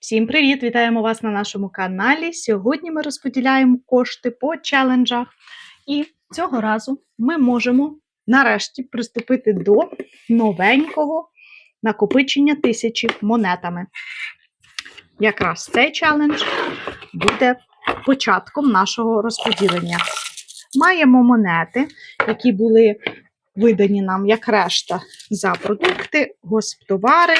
Всім привіт! Вітаємо вас на нашому каналі. Сьогодні ми розподіляємо кошти по челенджах. І цього разу ми можемо нарешті приступити до новенького накопичення тисячі монетами. Якраз цей челендж буде початком нашого розподілення. Маємо монети, які були видані нам як решта за продукти, госптовари.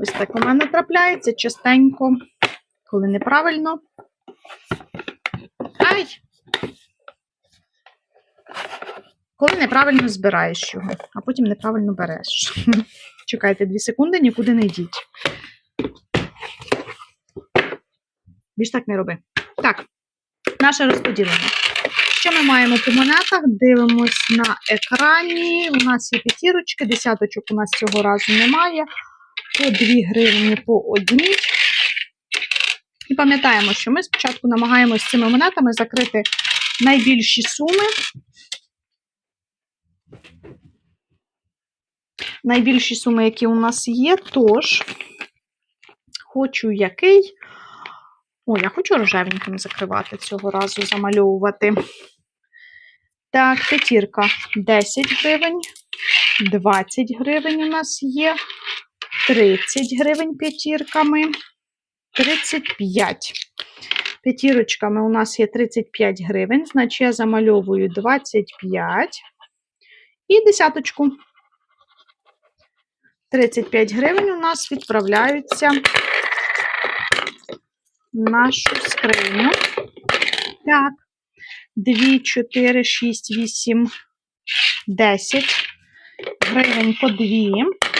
Ось так у мене трапляється частенько, коли неправильно. Ай! Коли неправильно збираєш його, а потім неправильно береш. Чекайте 2 секунди, нікуди не йдіть. Більш так не роби. Так, наше розподілення. Що ми маємо по монетах? Дивимось на екрані. У нас є п'ятірочки, десяточок у нас цього разу немає. По 2 гривні по одній. І пам'ятаємо, що ми спочатку намагаємося цими монетами закрити найбільші суми. Найбільші суми, які у нас є, тож хочу який. О, я хочу рожевеньким закривати цього разу, замальовувати. Так, п'ятірка 10 гривень, 20 гривень у нас є, 30 гривень п'ятірками, 35. П'ятірочками у нас є 35 гривень, значить я замальовую 25 і десяточку. 35 гривень у нас відправляються нашу скриню. Так, 2, 4, 6, 8, 10 гривень по 2.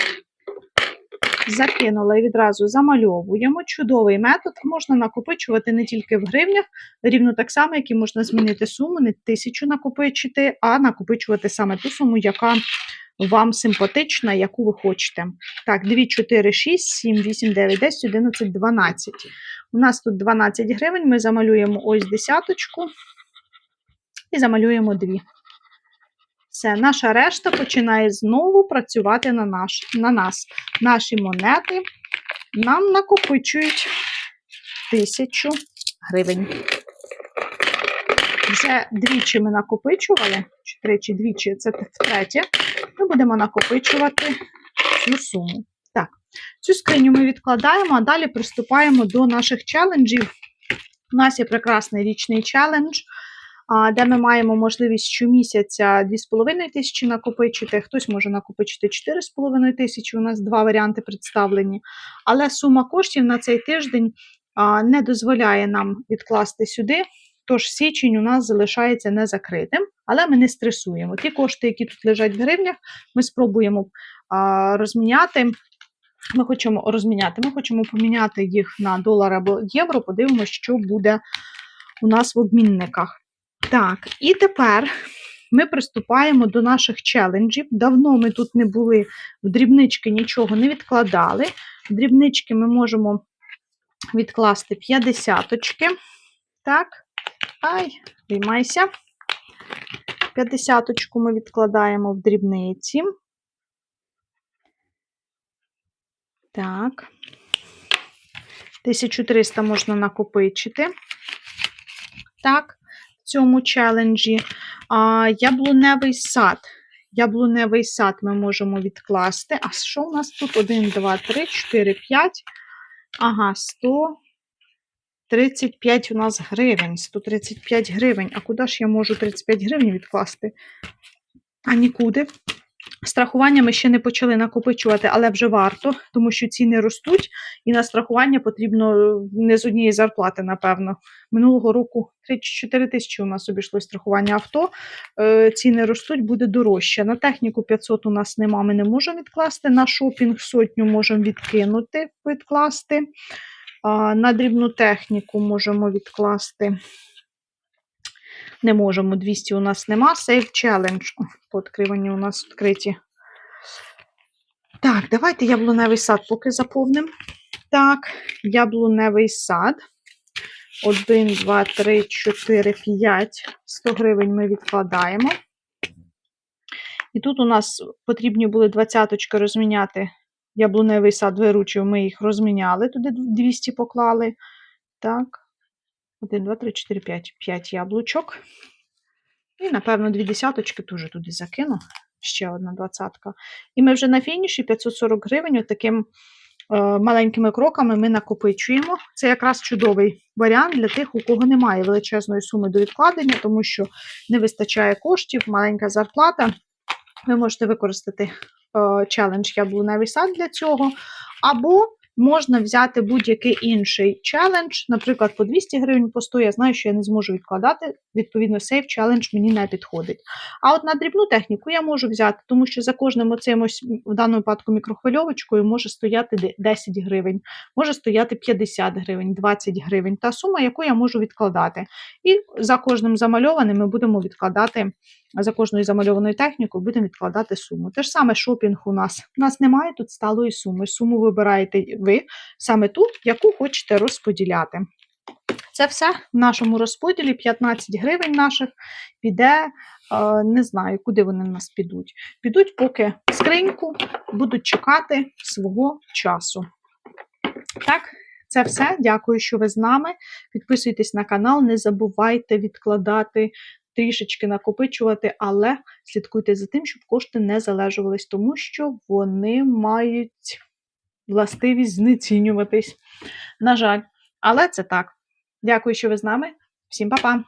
Закинула і відразу замальовуємо. Чудовий метод. Можна накопичувати не тільки в гривнях, рівно так само, як і можна змінити суму, не тисячу накопичити, а накопичувати саме ту суму, яка вам симпатична, яку ви хочете. Так, 2, 4, 6, 7, 8, 9, 10, 11, 12. У нас тут 12 гривень, ми замалюємо ось десяточку і замалюємо 2. Все, наша решта починає знову працювати на, наш, на нас. Наші монети нам накопичують тисячу гривень. Вже двічі ми накопичували, чи тричі, двічі, це втретє, ми будемо накопичувати цю суму. Так, цю скриню ми відкладаємо, а далі приступаємо до наших челенджів. У нас є прекрасний річний челендж, де ми маємо можливість щомісяця 2,5 тисячі накопичити, хтось може накопичити 4,5 тисячі, у нас два варіанти представлені. Але сума коштів на цей тиждень не дозволяє нам відкласти сюди. Тож січень у нас залишається незакритим, але ми не стресуємо. Ті кошти, які тут лежать в гривнях, ми спробуємо розміняти. Ми хочемо розміняти, ми хочемо поміняти їх на долар або євро, подивимося, що буде у нас в обмінниках. Так, і тепер ми приступаємо до наших челенджів. Давно ми тут не були, в дрібнички нічого не відкладали. В дрібнички ми можемо відкласти 50 очки. Так. Ай, виймайся. П'ятдесяточку ми відкладаємо в дрібниці. Так. 1300 можна накопичити. Так, цьому челенджі. А, Яблуневий сад. Яблуневий сад ми можемо відкласти. А що у нас тут? 1, 2, 3, 4, 5. Ага, 100. 35 у нас гривень, 135 гривень. А куди ж я можу 35 гривень відкласти? А нікуди. Страхування ми ще не почали накопичувати, але вже варто, тому що ціни ростуть, і на страхування потрібно не з однієї зарплати, напевно. Минулого року 3-4 тисячі у нас обійшло страхування авто. Е, ціни ростуть, буде дорожче. На техніку 500 у нас нема, ми не можемо відкласти. На шопінг сотню можемо відкинути, відкласти. На дрібну техніку можемо відкласти. Не можемо, 200 у нас нема. Challenge. По відкриванні у нас відкриті. Так, давайте яблуневий сад поки заповнимо. Так, яблуневий сад. 1, 2, 3, 4, 5. 100 гривень ми відкладаємо. І тут у нас потрібні були двадцяточки розміняти яблуневий сад виручив, ми їх розміняли, туди 200 поклали. Так. 1, 2, 3, 4, 5. 5 яблучок. І, напевно, дві десяточки теж туди закину. Ще одна двадцятка. І ми вже на фініші 540 гривень таким маленькими кроками ми накопичуємо. Це якраз чудовий варіант для тих, у кого немає величезної суми до відкладення, тому що не вистачає коштів, маленька зарплата. Ви можете використати е, челендж яблуневий сад для цього. Або можна взяти будь-який інший челендж, наприклад, по 200 гривень по 100, я знаю, що я не зможу відкладати, відповідно, сейф челендж мені не підходить. А от на дрібну техніку я можу взяти, тому що за кожним оцим ось, в даному випадку мікрохвильовочкою може стояти 10 гривень, може стояти 50 гривень, 20 гривень, та сума, яку я можу відкладати. І за кожним замальованим ми будемо відкладати, за кожною замальованою технікою будемо відкладати суму. Те ж саме шопінг у нас. У нас немає тут сталої суми. Суму вибираєте ви саме ту, яку хочете розподіляти. Це все в нашому розподілі 15 гривень наших піде. е, Не знаю, куди вони в нас підуть. Підуть поки скриньку, будуть чекати свого часу. Так, це все. Дякую, що ви з нами. Підписуйтесь на канал, не забувайте відкладати, трішечки накопичувати, але слідкуйте за тим, щоб кошти не залежувались, тому що вони мають властивість знецінюватись. На жаль, але це так. Дякую, що ви з нами. Всім па-па!